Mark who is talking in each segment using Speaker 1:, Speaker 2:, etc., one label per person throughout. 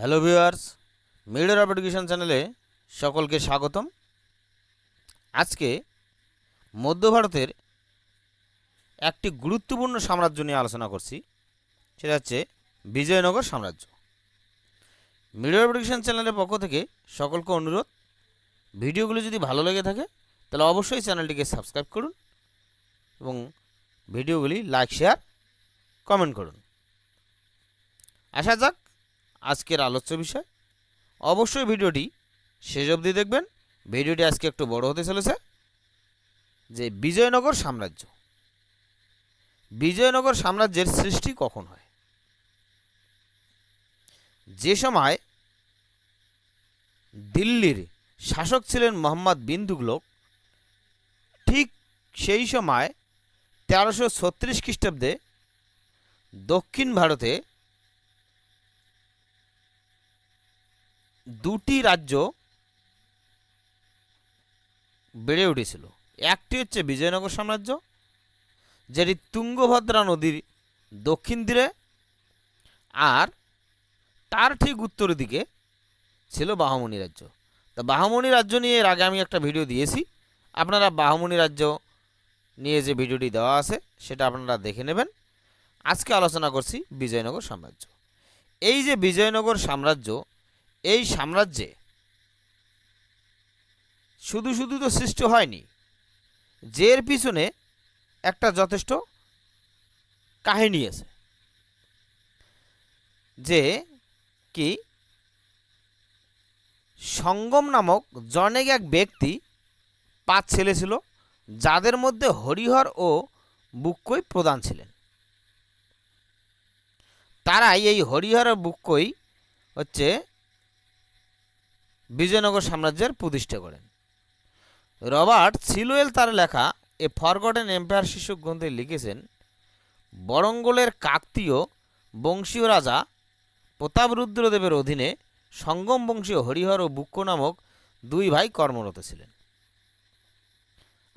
Speaker 1: Hello viewers mirror of education চ্যানেলে সকলকে স্বাগতম। আজকে মধ্য ভারতের একটি গুরুত্বপূর্ণ সাম্রাজ্য নিয়ে আলোচনা করছি, সেটা হচ্ছে বিজয়নগর সাম্রাজ্য। মিডর অফ এডুকেশন চ্যানেলের পক্ষ থেকে সকলকে অনুরোধ, ভিডিওগুলো যদি ভালো লেগে থাকে, তাহলে অবশ্যই চ্যানেলটিকে সাবস্ক্রাইব করুন এবং ভিডিওগুলি লাইক, শেয়ার, কমেন্ট করুন। আসা যাক আজকের আলোচ্য বিষয়। অবশ্যই ভিডিওটি শেষ অবধি দেখবেন। ভিডিওটি আজকে একটু বড় হতে চলেছে। যে বিজয়নগর সাম্রাজ্য। বিজয়নগর সাম্রাজ্যের সৃষ্টি কখন হয়? যে সময় দিল্লির শাসক ছিলেন মোহাম্মদ বিন তুগলক ঠিক সেই সময় তেরোশো ছত্রিশ খ্রিস্টাব্দে দক্ষিণ ভারতে দুটি রাজ্য বেড়ে উঠেছিল। একটি হচ্ছে বিজয়নগর সাম্রাজ্য, যেটি তুঙ্গভদ্রা নদীর দক্ষিণ তীরে, আর তার ঠিক উত্তর দিকে ছিল বাহমনি রাজ্য। তা বাহমনি রাজ্য নিয়ে এর আগে আমি একটা ভিডিও দিয়েছি। আপনারা বাহমনি রাজ্য নিয়ে যে ভিডিওটি দেওয়া আছে, সেটা আপনারা দেখে নেবেন। আজকে আলোচনা করছি বিজয়নগর সাম্রাজ্য। এই যে বিজয়নগর সাম্রাজ্য এই সাম্রাজ্যে শুধু শুধু তো সৃষ্টি হয়নি এর পিছনে একটা যথেষ্ট কাহিনী আছে। যে কি সঙ্গম নামক জনেক এক ব্যক্তি পাঁচ ছেলে ছিল, যাদের মধ্যে হরিহর ও বুক্কই প্রধান ছিলেন। তারাই এই হরিহর বুক্কই হচ্ছে বিজয়নগর সাম্রাজ্যের প্রতিষ্ঠা করেন। রবার্ট সিলুয়েল তার লেখা এ ফরগটেন এম্পায়ার শীর্ষক গ্রন্থে লিখেছেন, বরঙ্গলের কাকতীয় বংশীয় রাজা প্রতাপরুদ্রদেবের অধীনে সঙ্গম বংশীয় হরিহর ও বুক্ক নামক দুই ভাই কর্মরত ছিলেন।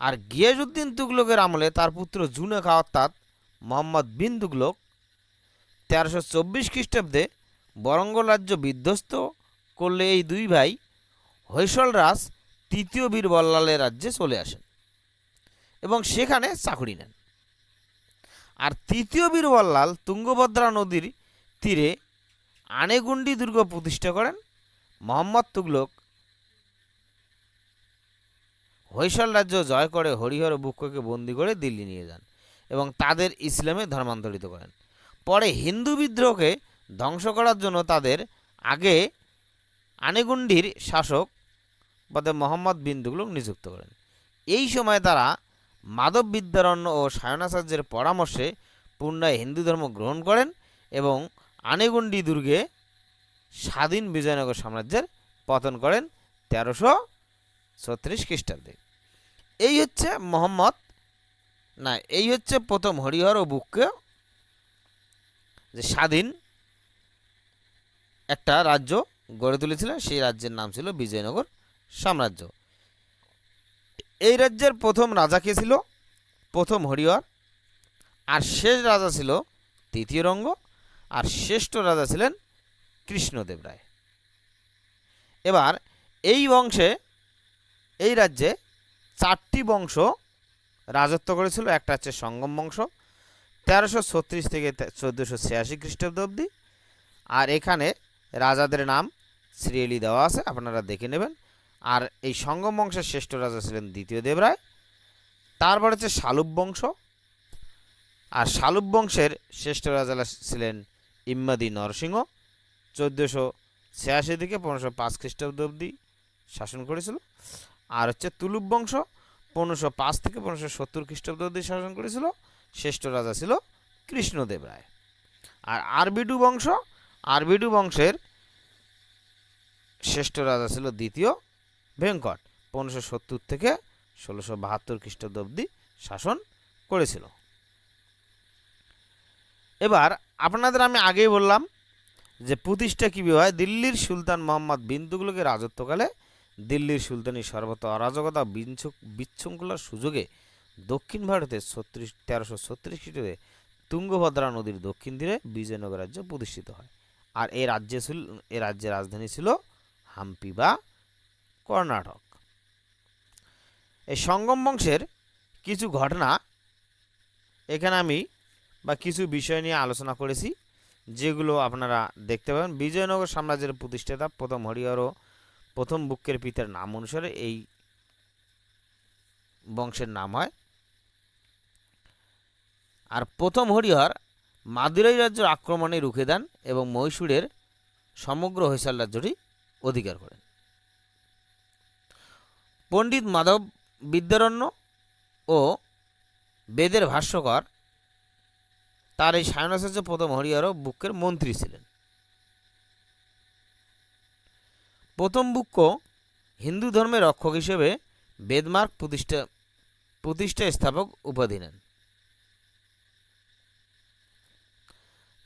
Speaker 1: আর গিয়াজউদ্দিন তুগলকের আমলে তার পুত্র জুনেখা অর্থাৎ মোহাম্মদ বিন তুগলক তেরোশো চব্বিশ খ্রিস্টাব্দে বরঙ্গ রাজ্য বিধ্বস্ত করলে এই দুই ভাই হৈসলরাজ তৃতীয় বীর বল্লালের রাজ্যে চলে আসেন এবং সেখানে চাকরি নেন। আর তৃতীয় বীর বল্লাল তুঙ্গভদ্রা নদীর তীরে আনেগুন্ডি দুর্গ প্রতিষ্ঠা করেন মোহাম্মদ তুগলক। হৈসল রাজ্য জয় করে হরিহর বুক্ষকে বন্দি করে দিল্লি নিয়ে যান এবং তাদের ইসলামে ধর্মান্তরিত করেন। পরে হিন্দু বিদ্রোহকে ধ্বংস করার জন্য তাদের আগে আনেগুন্ডির শাসক পদে মোহাম্মদ বিন নিযুক্ত করেন। এই সময় তারা মাধব বিদ্যারণ্য ও সায়নাচার্যের পরামর্শে পুনরায় হিন্দু ধর্ম গ্রহণ করেন এবং আনেগুন্ডি দুর্গে স্বাধীন বিজয়নগর সাম্রাজ্যের পতন করেন তেরোশো ছত্রিশ খ্রিস্টাব্দে। এই হচ্ছে মোহাম্মদ, না, এই হচ্ছে প্রথম হরিহর ও বুককে যে স্বাধীন একটা রাজ্য গড়ে তুলেছিলেন, সেই রাজ্যের নাম ছিল বিজয়নগর সাম্রাজ্য। এই রাজ্যের প্রথম রাজা কে ছিল? প্রথম হরিহর। আর শেষ রাজা ছিল তৃতীয় রঙ্গ। আর শ্রেষ্ঠ রাজা ছিলেন কৃষ্ণদেব রায়। এবার এই বংশে, এই রাজ্যে চারটি বংশ রাজত্ব করেছিল। একটা হচ্ছে সঙ্গম বংশ, তেরোশো ছত্রিশ থেকে চোদ্দোশো ছিয়াশি খ্রিস্টাব্দ অবধি। আর এখানে রাজাদের নাম সিরিয়ালি দেওয়া আছে, আপনারা দেখে নেবেন। আর এই সঙ্গম বংশের শ্রেষ্ঠ রাজা ছিলেন দ্বিতীয় দেবরায়। তারপর হচ্ছে শালুব বংশ। আর শালুব বংশের শ্রেষ্ঠ রাজা ছিলেন ইম্মাদি নরসিংহ। চোদ্দোশো ছিয়াশি থেকে পনেরোশো পাঁচ খ্রিস্টাব্দ অবধি শাসন করেছিল। আর হচ্ছে তুলুব বংশ, পনেরোশো পাঁচ থেকে পনেরোশো সত্তর খ্রিস্টাব্দ অবধি শাসন করেছিল। শ্রেষ্ঠ রাজা ছিল কৃষ্ণদেব রায় আর আরবিডু বংশ, আরবিডু বংশের শ্রেষ্ঠ রাজা ছিল দ্বিতীয় ভেঙ্কট পনেরোশো সত্তর থেকে ষোলোশো বাহাত্তর খ্রিস্টাব্দ শাসন করেছিল। এবার আপনাদের আমি আগেই বললাম যে প্রতিষ্ঠা কীভাবে হয় দিল্লির সুলতান মোহাম্মদ বিন তুগলকের রাজত্বকালে দিল্লির সুলতানি সর্বত অরাজকতা বিঞ্ছুক বিশৃঙ্খলার সুযোগে দক্ষিণ ভারতে ছত্রিশ, তেরোশো ছত্রিশ খ্রিস্টাব্দে তুঙ্গভদ্রা নদীর দক্ষিণ তীরে বিজয়নগর রাজ্য প্রতিষ্ঠিত হয়। আর এই রাজ্যে ছিল এই রাজ্যের রাজধানী ছিল হাম্পি বা কর্ণাটক। এই সঙ্গম বংশের কিছু ঘটনা এখানে আমি বা কিছু বিষয় নিয়ে আলোচনা করেছি, যেগুলো আপনারা দেখতে পাবেন। বিজয়নগর সাম্রাজ্যের প্রতিষ্ঠাতা প্রথম হরিহর প্রথম বুক্কের পিতার নাম অনুসারে এই বংশের নাম হয়। আর প্রথম হরিহর মাদুরাই রাজ্যের আক্রমণে রুখে দেন এবং মহীশূরের সমগ্র হৈসাল রাজ্যটি অধিকার করেন। পণ্ডিত মাধব বিদ্যারণ্য ও বেদের ভাষ্যকর তার এই সায়নাচার্য প্রথম হরিহর বুক্কের মন্ত্রী ছিলেন। প্রথম বুক্ক হিন্দু ধর্মের রক্ষক হিসেবে বেদমার্ক প্রতিষ্ঠা প্রতিষ্ঠা স্থাপক উপাধি নেন।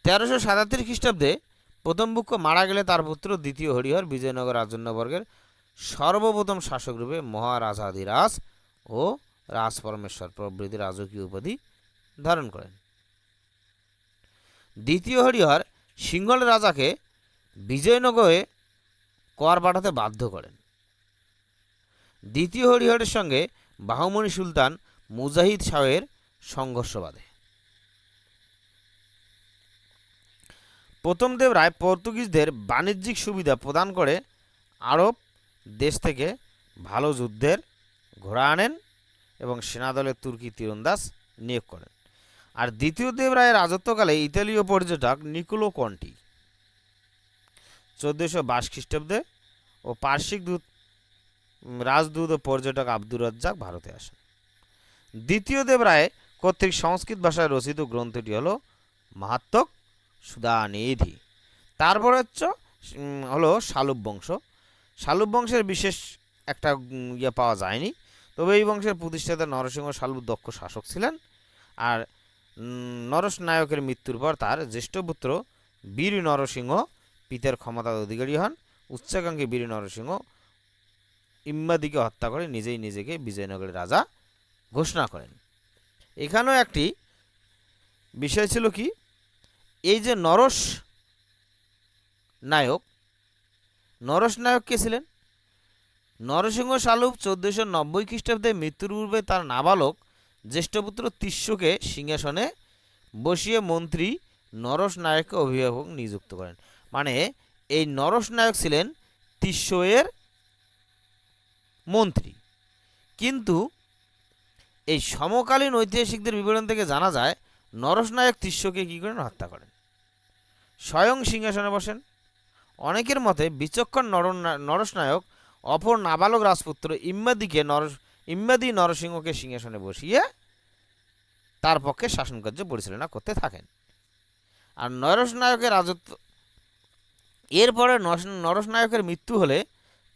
Speaker 1: তেরোশো সাতাত্তর খ্রিস্টাব্দে প্রথম বুক্ক মারা গেলে তার পুত্র দ্বিতীয় হরিহর বিজয়নগর রাজন্যবর্গের সর্বপ্রথম শাসকরূপে মহারাজাধিরাজ ও রাজপরমেশ্বর প্রভৃতি রাজকীয় উপাধি ধারণ করেন। দ্বিতীয় হরিহর সিংহল রাজাকে বিজয়নগরে কর পাঠাতে বাধ্য করেন। দ্বিতীয় হরিহরের সঙ্গে বাহুমণি সুলতান মুজাহিদ শাহের সংঘর্ষ বাধে। প্রথম দেব রায় পর্তুগিজদের বাণিজ্যিক সুবিধা প্রদান করে আরব দেশ থেকে ভালো যুদ্ধের ঘোড়া আনেন এবং সেনাদলের তুর্কি তীরন্দাজ নিয়োগ করেন। আর দ্বিতীয় দেব রায়ের রাজত্বকালে ইতালীয় পর্যটক নিকোলো কন্টি চোদ্দোশো বাইশ খ্রিস্টাব্দে ও পার্শ্বিক দূত রাজদূত ও পর্যটক আব্দুর রাজ্জাক ভারতে আসেন। দ্বিতীয় দেব রায় কর্তৃক সংস্কৃত ভাষায় রচিত গ্রন্থটি হলো মাহাত্মক সুদানিধি। তারপর হচ্ছে হলো শালুব বংশ। শালুব বংশের বিশেষ একটা ইয়ে পাওয়া যায়নি। তবে এই বংশের প্রতিষ্ঠাতা নরসিংহ শালুব দক্ষ শাসক ছিলেন আর নরস নায়কের মৃত্যুর পর তার জ্যেষ্ঠ পুত্র বীর নরসিংহ পিতার ক্ষমতার অধিকারী হন। উচ্চাকাঙ্ক্ষী বীর নরসিংহ ইম্মাদিকে হত্যা করে নিজেই নিজেকে বিজয়নগরের রাজা ঘোষণা করেন। এখানেও একটি বিষয় ছিল কি? এই যে নরস নায়ক নরস নায়ক কে ছিলেন? নরসিংহ শালুব চোদ্দোশো নব্বই খ্রিস্টাব্দে মৃত্যুর পূর্বে তার নাবালক জ্যেষ্ঠপুত্র তিস্যকে সিংহাসনে বসিয়ে মন্ত্রী নরস নায়ককে অভিভাবক নিযুক্ত করেন। মানে এই নরস নায়ক ছিলেন তিস্যের মন্ত্রী। কিন্তু এই সমকালীন ঐতিহাসিকদের বিবরণ থেকে জানা যায় নরসনায়ক তিস্যকে কী করেন? হত্যা করেন। স্বয়ং সিংহাসনে বসেন। অনেকের মতে বিচক্ষণ নর নরসনায়ক, অপর নাবালক রাজপুত্র ইম্মাদিকে নরস ইম্মাদি নরসিংহকে সিংহাসনে বসিয়ে তার পক্ষে শাসনকার্য পরিচালনা করতে থাকেন। আর নরসনায়কের রাজত্ব এরপরে নরস- নরসনায়কের মৃত্যু হলে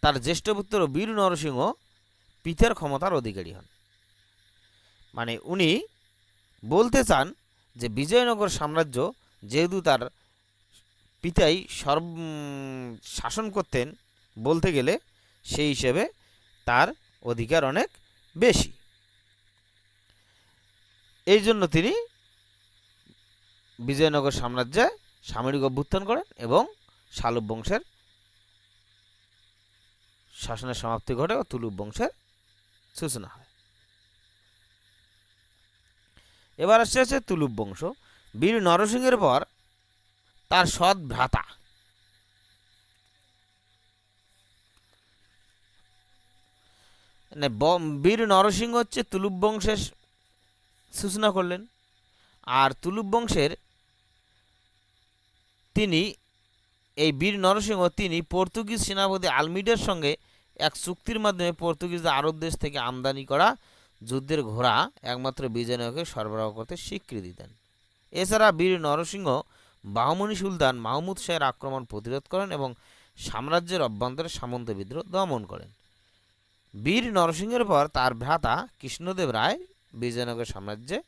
Speaker 1: তার জ্যেষ্ঠ পুত্র বীর নরসিংহ পিতার ক্ষমতার অধিকারী হন। মানে উনি বলতে চান যে বিজয়নগর সাম্রাজ্য যেহেতু তার পিতাই সর্ব শাসন করতেন বলতে গেলে সেই হিসেবে তার অধিকার অনেক বেশি। এই জন্য তিনি বিজয়নগর সাম্রাজ্যে সামরিক অভ্যুত্থান করেন এবং শালুব বংশের শাসনের সমাপ্তি ঘটে ও তুলুব বংশের সূচনা হয়। এবার আসছে হচ্ছে তুলুব বংশ। বীর নরসিংহের পর তার সৎ ভ্রাতা। মানে বীর নরসিংহ হচ্ছে তুলুব বংশের সূচনা করলেন। আর তুলুব বংশের তিনি, এই বীর নরসিংহ, তিনি পর্তুগিজ সেনাপতি আলমিডার সঙ্গে এক চুক্তির মাধ্যমে পর্তুগিজদের আরব দেশ থেকে আমদানি করা যুদ্ধের ঘোড়া একমাত্র বিজয়নগরকে সরবরাহ করতে স্বীকৃতি দেন। এছাড়া বীর নরসিংহ বাহমনি সুলতান মাহমুদ শাহের আক্রমণ প্রতিরোধ করেন এবং সাম্রাজ্যের অভ্যন্তরে সামন্ত বিদ্রোহ দমন করেন। বীর নরসিংহের পর তার ভ্রাতা কৃষ্ণদেব রায় বিজয়নগর সাম্রাজ্যে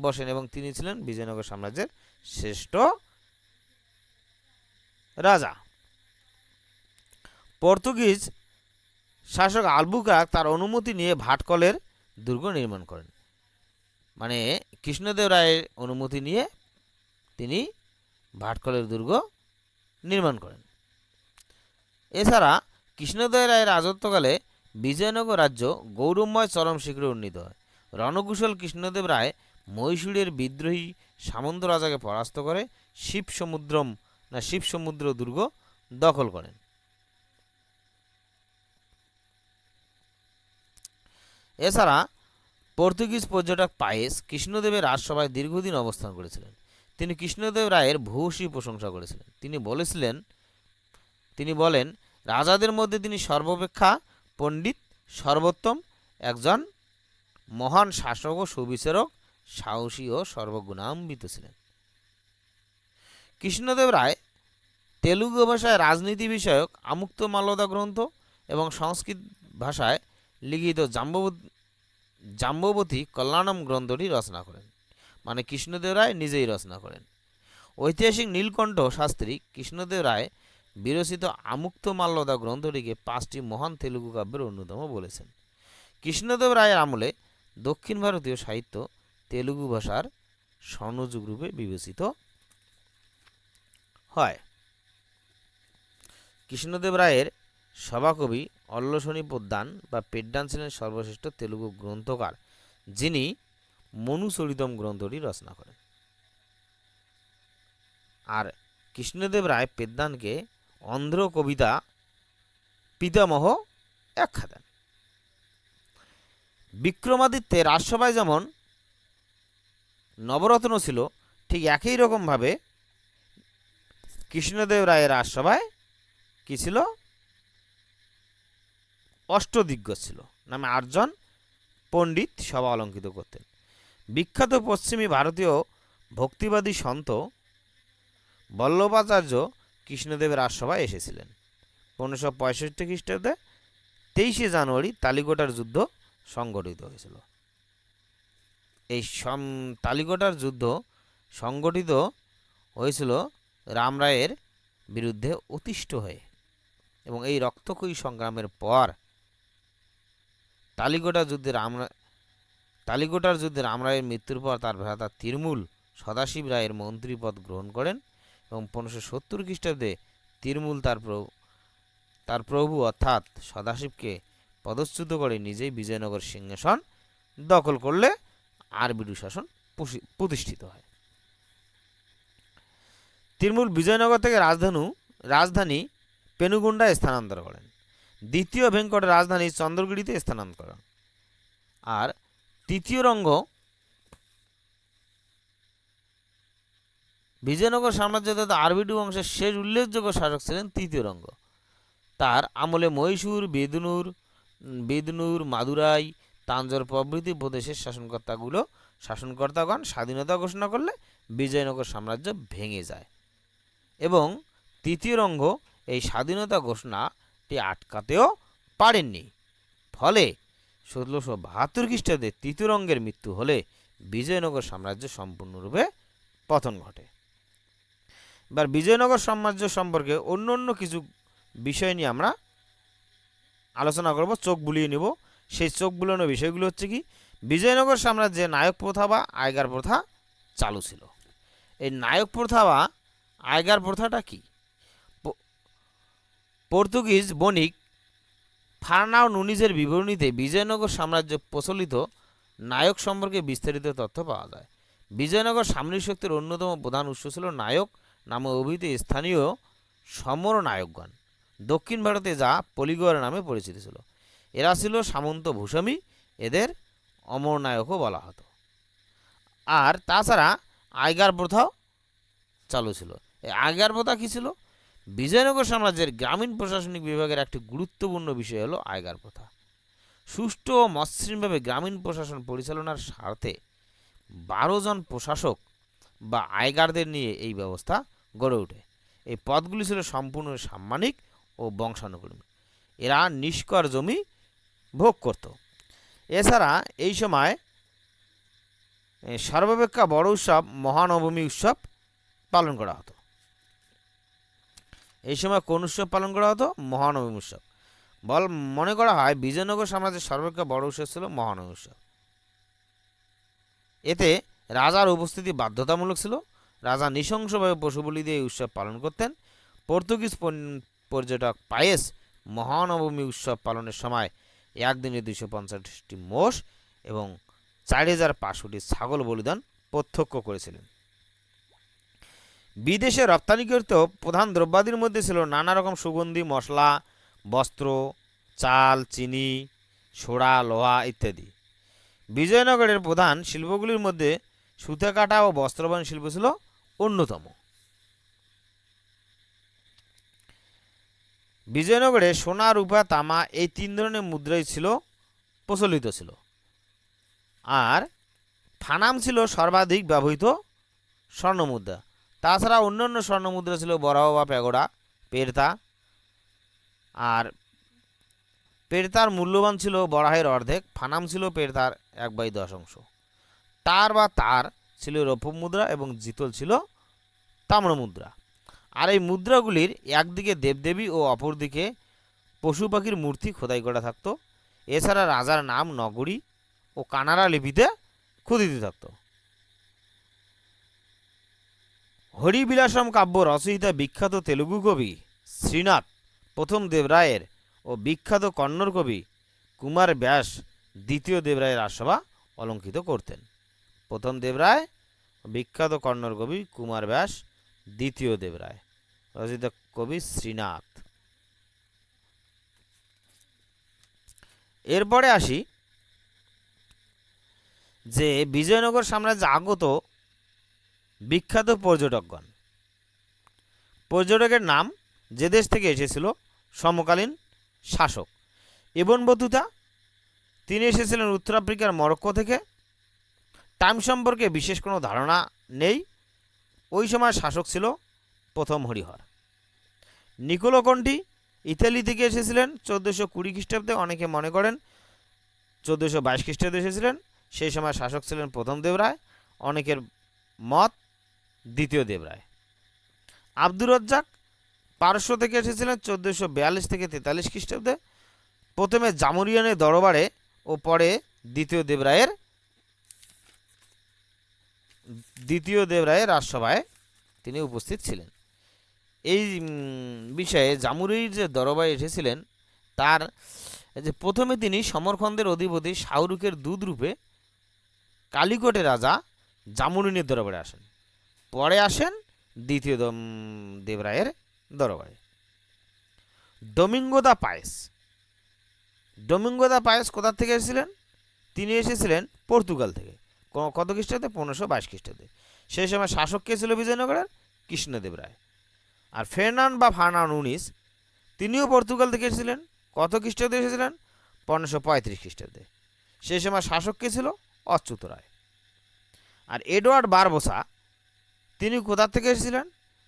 Speaker 1: বসেন এবং তিনি ছিলেন বিজয়নগর সাম্রাজ্যের শ্রেষ্ঠ রাজা। পর্তুগিজ শাসক আলবুকাক তার অনুমতি নিয়ে ভাটকলের দুর্গ নির্মাণ করেন। মানে কৃষ্ণদেব রায়ের অনুমতি নিয়ে তিনি ভাটকলের দুর্গ নির্মাণ করেন। এছাড়া কৃষ্ণদেব রায়ের রাজত্বকালে বিজয়নগর রাজ্য গৌরবময় চরম শিখরে উন্নীত হয়। রণকুশল কৃষ্ণদেব রায় মহীশূরের বিদ্রোহী সামন্ত রাজাকে পরাস্ত করে শিব সমুদ্রম না শিব সমুদ্র দুর্গ দখল করেন। এছাড়া পর্তুগিজ পর্যটক পায়েস কৃষ্ণদেবের রাজসভায় দীর্ঘদিন অবস্থান করেছিলেন। তিনি কৃষ্ণদেব রায়ের ভূয়সী প্রশংসা করেছিলেন। তিনি বলেছিলেন, তিনি বলেন, রাজাদের মধ্যে তিনি সর্বাপেক্ষা পণ্ডিত, সর্বোত্তম একজন মহান শাসক ও সুবিচারক, সাহসী ও সর্বগুণান্বিত ছিলেন। কৃষ্ণদেব রায় তেলুগু ভাষায় রাজনীতি বিষয়ক আমুক্ত মাল্যদা গ্রন্থ এবং সংস্কৃত ভাষায় লিখিত জাম্ববতী কল্যাণম গ্রন্থটি রচনা করেন। মানে কৃষ্ণদেব রায় নিজেই রচনা করেন। ঐতিহাসিক নীলকণ্ঠ শাস্ত্রী কৃষ্ণদেব রায় বিরচিত আমুক্ত মাল্যদা গ্রন্থটিকে পাঁচটি মহান তেলুগু কাব্যের অন্যতম বলেছেন। কৃষ্ণদেব রায়ের আমলে দক্ষিণ ভারতীয় সাহিত্য তেলুগু ভাষার স্বর্ণযুগ রূপে বিবেচিত হয়। কৃষ্ণদেব রায়ের সভাকবি অল্লসনী পোদ্দান বা পেড্ডান ছিলেন সর্বশ্রেষ্ঠ তেলুগু গ্রন্থকার, যিনি মনুচরিতম গ্রন্থটি রচনা করেন। আর কৃষ্ণদেব রায় পেদ্দানকে অন্ধ্র কবিতা পিতামহ আখ্যা দেন। বিক্রমাদিত্যের রাজসভায় যেমন নবরত্ন ছিল, ঠিক একই রকমভাবে কৃষ্ণদেব রায়ের রাজসভায় কি ছিল? অষ্টদিগ্গজ ছিল, নামে আটজন পণ্ডিত সভা অলঙ্কিত করতেন। বিখ্যাত পশ্চিমী ভারতীয় ভক্তিবাদী সন্ত বল্লভাচার্য কৃষ্ণদেবের রাজসভায় এসেছিলেন। পনেরোশো পঁয়ষট্টি খ্রিস্টাব্দে তেইশে জানুয়ারি তালিকোটার যুদ্ধ সংগঠিত হয়েছিল। এই সম তালিকোটার যুদ্ধ সংগঠিত হয়েছিল রামরায়ের বিরুদ্ধে অতিষ্ঠ হয়ে এবং এই রক্তক্ষয়ী সংগ্রামের পর তালিকোটা যুদ্ধে রামরা তালিকোটার যুদ্ধে রামরায়ের মৃত্যুর পর তার ভ্রাতা তিরমূল সদাশিব রায়ের মন্ত্রীপদ গ্রহণ করেন এবং পনেরোশো সত্তর খ্রিস্টাব্দে তিরমূল তার প্রভু তার প্রভু অর্থাৎ সদাশিবকে পদচ্যুত করে নিজেই বিজয়নগর সিংহাসন দখল করলে আর বিডু শাসন প্রতিষ্ঠিত হয়। তিরমূল বিজয়নগর থেকে রাজধানু, রাজধানী পেনুগুন্ডায় স্থানান্তর করেন। দ্বিতীয় ভেঙ্কট রাজধানী চন্দ্রগিরিতে স্থানান্তর আর তৃতীয় রঙ্গ, বিজয়নগর সাম্রাজ্য তথা আরবিডু বংশের শেষ উল্লেখযোগ্য শাসক ছিলেন তৃতীয় রঙ্গ। তার আমলে মহীশূর, বেদনুর বেদনুর, মাদুরাই, তাঞ্জোর প্রভৃতি প্রদেশের শাসনকর্তাগুলো শাসনকর্তাগণ স্বাধীনতা ঘোষণা করলে বিজয়নগর সাম্রাজ্য ভেঙে যায়। এবং তৃতীয় রঙ্গ এই স্বাধীনতা ঘোষণাটি আটকাতেও পারেননি। ফলে ষোলোশো বাহাত্তর খ্রিস্টাব্দে তৃতীয় রঙ্গের মৃত্যু হলে বিজয়নগর সাম্রাজ্য সম্পূর্ণরূপে পতন ঘটে। এবার বিজয়নগর সাম্রাজ্য সম্পর্কে অন্য অন্য কিছু বিষয় নিয়ে আমরা আলোচনা করব, চোখ বুলিয়ে নেব। সেই চোখ বুলানো বিষয়গুলো হচ্ছে কি, বিজয়নগর সাম্রাজ্যে নায়ক প্রথা বা আয়গার প্রথা চালু ছিল। এই নায়ক প্রথা বা আয়গার প্রথাটা কি? পর্তুগিজ বণিক ফার্নাও নুনিজের বিবরণীতে বিজয়নগর সাম্রাজ্য প্রচলিত নায়ক সম্পর্কে বিস্তারিত তথ্য পাওয়া যায়। বিজয়নগর সামরিক শক্তির অন্যতম প্রধান উৎস ছিল নায়ক নামে অভিহিত স্থানীয় সমর নায়কগণ। দক্ষিণ ভারতে যা পলিগর নামে পরিচিত ছিল। এরা ছিল সামন্ত ভূস্বামী, এদের অমর নায়কও বলা হতো। আর তাছাড়া আয়গার প্রথাও চালু ছিল। এই আয়গার প্রথা কী ছিল? বিজয়নগর সাম্রাজ্যের গ্রামীণ প্রশাসনিক বিভাগের একটি গুরুত্বপূর্ণ বিষয় হলো আয়গার প্রথা। সুষ্ঠু ও মসৃণভাবে গ্রামীণ প্রশাসন পরিচালনার স্বার্থে বারো জন প্রশাসক বা আয়গারদের নিয়ে এই ব্যবস্থা গড়ে ওঠে। এই পদগুলি ছিল সম্পূর্ণ সাম্মানিক ও বংশানুক্রমিক। এরা নিষ্কর জমি ভোগ করত। এছাড়া এই সময় সর্বাপেক্ষা বড় উৎসব মহানবমী উৎসব পালন করা হতো। এই সময় কোন উৎসব পালন করা হতো? মহানবমী উৎসব। বল, মনে করা হয় বিজয়নগর সাম্রাজ্যের সর্বাপেক্ষা বড় উৎসব ছিল মহানবমী উৎসব। এতে রাজার উপস্থিতি বাধ্যতামূলক ছিল। রাজা নৃশংসভাবে পশু বলি দিয়ে এই উৎসব পালন করতেন। পর্তুগিজ পর্যটক পায়েস মহানবমী উৎসব পালনের সময় একদিনে দুইশো পঞ্চাশটি মোষ এবং চার হাজার পাঁচশোটি ছাগল বলিদান প্রত্যক্ষ করেছিলেন। বিদেশে রপ্তানিকৃত প্রধান দ্রব্যাদির মধ্যে ছিল নানা রকম সুগন্ধি, মশলা, বস্ত্র, চাল, চিনি, সোড়া, লোহা ইত্যাদি। বিজয়নগরের প্রধান শিল্পগুলির মধ্যে সুতা কাটা ও বস্ত্রবান শিল্প ছিল অন্যতম। বিজয়নগরে সোনা, রূপা, তামা এই তিন ধরনের মুদ্রাই ছিল, প্রচলিত ছিল। আর ফানাম ছিল সর্বাধিক ব্যবহৃত স্বর্ণমুদ্রা তাছাড়া অন্যান্য স্বর্ণমুদ্রা ছিল বরাহ বা প্যাগোডা, পেরতা। আর পেরতার মূল্যবান ছিল বরাহের অর্ধেক, ফানাম ছিল পেরতার এক বাই দশ অংশ। তার বা তার ছিল রৌপ্য মুদ্রা এবং জিতল ছিল তাম্র মুদ্রা। আর এই মুদ্রাগুলির একদিকে দেবদেবী ও অপরদিকে পশু পাখির মূর্তি খোদাই করা থাকতো। এছাড়া রাজার নাম নগরী ও কানাড়া লিপিতে খোদিত থাকত। হরিবিলাসম কাব্য রচয়িতা বিখ্যাত তেলুগু কবি শ্রীনাথ, প্রথম দেবরায়ের ও বিখ্যাত কন্নড় কবি কুমার ব্যাস দ্বিতীয় দেবরায়ের রাজসভা অলঙ্কিত করতেন। প্রথম দেবরায় বিখ্যাত কন্নড় কবি কুমার ব্যাস দ্বিতীয় দেবরায়। রচিত কবি শ্রীনাথ। এরপরে আসি যে বিজয়নগর সাম্রাজ্যে আগত বিখ্যাত পর্যটকগণ। পর্যটকের নাম যে দেশ থেকে এসেছিল সমকালীন শাসক ইবন বতুতা। তিনি এসেছিলেন উত্তর আফ্রিকার মরক্কো থেকে। টাইম সম্পর্কে বিশেষ কোনো ধারণা নেই। ওই সময় শাসক ছিল প্রথম হরিহর। নিকোলো কন্টি ইতালি থেকে এসেছিলেন। চোদ্দোশো কুড়ি খ্রিস্টাব্দে অনেকে মনে করেন, চোদ্দোশো বাইশ খ্রিস্টাব্দে এসেছিলেন। সেই সময় শাসক ছিলেন প্রথম দেবরায়। অনেকের মত দ্বিতীয় দেবরায় আব্দুর রজ্জাক পারস্য থেকে এসেছিলেন, চোদ্দোশো বিয়াল্লিশ থেকে তেতাল্লিশ খ্রিস্টাব্দে। প্রথমে জামুরিয়ানের দরবারে ও পরে দ্বিতীয় দেবরায়ের দ্বিতীয় দেবরায়ের রাজসভায় তিনি উপস্থিত ছিলেন। এই বিষয়ে জামুরির যে দরবারে এসেছিলেন, তার, যে প্রথমে তিনি সমরখন্দের অধিপতি শাহরুখের দুধ রূপে কালিকোটে রাজা জামুরিনের দরবারে আসেন। পরে আসেন দ্বিতীয় দম- দেবরায়ের দরবারে। ডোমিঙ্গো দা পায়েস। ডোমিঙ্গো দা পায়েস কোথা থেকে এসেছিলেন? তিনি এসেছিলেন পর্তুগাল থেকে। কত খ্রিস্টাব্দে? পনেরোশো বাইশ খ্রিস্টাব্দে। সেই সময় শাসক কে ছিল বিজয়নগরের? কৃষ্ণদেব রায় আর ফেরনান বা ফারনান উনিশ, তিনিও পর্তুগাল থেকে এসেছিলেন। কত খ্রিস্টাব্দে এসেছিলেন? পনেরোশো পঁয়ত্রিশ খ্রিস্টাব্দে। সেই সময় শাসক কে ছিল? অচ্যুত রায়। আর এডওয়ার্ড বারবোসা তিনি কোথা থেকে এসেছিলেন?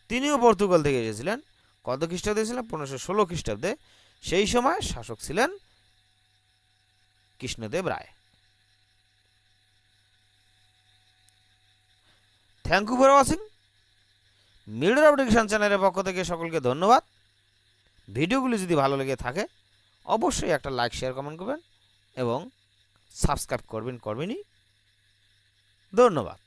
Speaker 1: তিনিও পর্তুগাল থেকে এসেছিলেন। কত খ্রিস্টাব্দে এসেছিলেন? পনেরোশো ষোলো খ্রিস্টাব্দে। সেই সময় শাসক ছিলেন Krishnadeva Raya. Thank you for watching mirror of education চ্যানেলের পক্ষ থেকে সকলকে ধন্যবাদ। ভিডিওগুলি যদি ভালো লেগে থাকে, অবশ্যই একটা লাইক শেয়ার কমেন্ট করবেন এবং সাবস্ক্রাইব করবেন করবেনই। ধন্যবাদ।